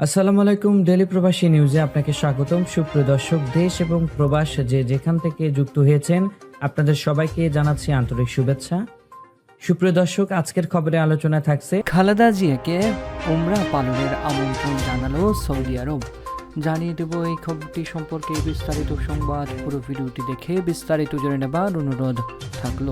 আসসালামু আলাইকুম ডেলি প্রবাসী নিউজে আপনাকে স্বাগতম। সুপ্রিয় দর্শক, দেশ এবং প্রবাস যে যেখান থেকে যুক্ত হয়েছেন, আপনাদের সবাইকে জানাচ্ছি আন্তরিক শুভেচ্ছা। সুপ্রিয় দর্শক, আজকের খবরে আলোচনা থাকছে খালেদা জিয়াকে উমরা পালনের আমন্ত্রণ জানালো সৌদি আরব। জানিয়ে দেব এই খবরটি সম্পর্কে বিস্তারিত সংবাদ। পুরো ভিডিওটি দেখে বিস্তারিত জেনে নেবার অনুরোধ থাকল।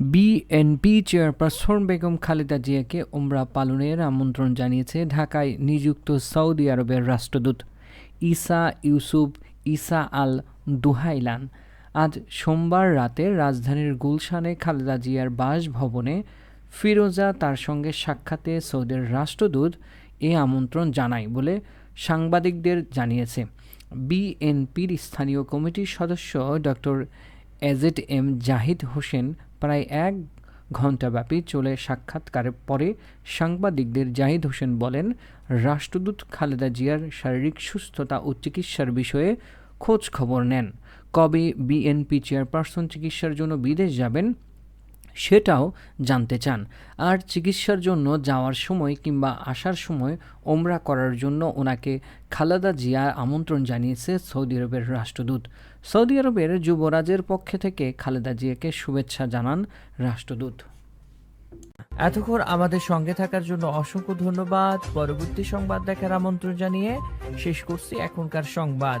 বিএনপি চেয়ারপারসন বেগম খালেদা জিয়াকে উমরা পালনের আমন্ত্রণ জানিয়েছে ঢাকায় নিযুক্ত সৌদি আরবের রাষ্ট্রদূত ইসা ইউসুফ ইসা আল দুহাইলান। আজ সোমবার রাতে রাজধানীর গুলশানে খালেদা জিয়ার বাসভবনে ফিরোজা তার সঙ্গে সাক্ষাতে সৌদের রাষ্ট্রদূত এ আমন্ত্রণ জানায় বলে সাংবাদিকদের জানিয়েছে। বিএনপির স্থানীয় কমিটির সদস্য doctor AZ M Zahid Hossain প্রায় এক ঘণ্টাব্যাপী চলে সাক্ষাৎকারের পরে সাংবাদিকদের জাহিদ হোসেন বলেন, রাষ্ট্রদূত খালেদা জিয়ার শারীরিক সুস্থতা ও চিকিৎসার বিষয়ে খোঁজ খবর নেন। কবে বিএনপি চেয়ারপারসন চিকিৎসার জন্য বিদেশ যাবেন সেটাও জানতে চান। আর চিকিৎসার জন্য যাওয়ার সময় কিংবা আসার সময় ওমরা করার জন্য ওনাকে খালেদা জিয়া আমন্ত্রণ জানিয়েছে সৌদি আরবের রাষ্ট্রদূত। সৌদি আরবের যুবরাজের পক্ষে থেকে খালেদা জিয়াকে শুভেচ্ছা জানান রাষ্ট্রদূত। এতক্ষণ আমাদের সঙ্গে থাকার জন্য অসংখ্য ধন্যবাদ। পরবর্তী সংবাদ দেখার আমন্ত্রণ জানিয়ে শেষ করছি এখনকার সংবাদ।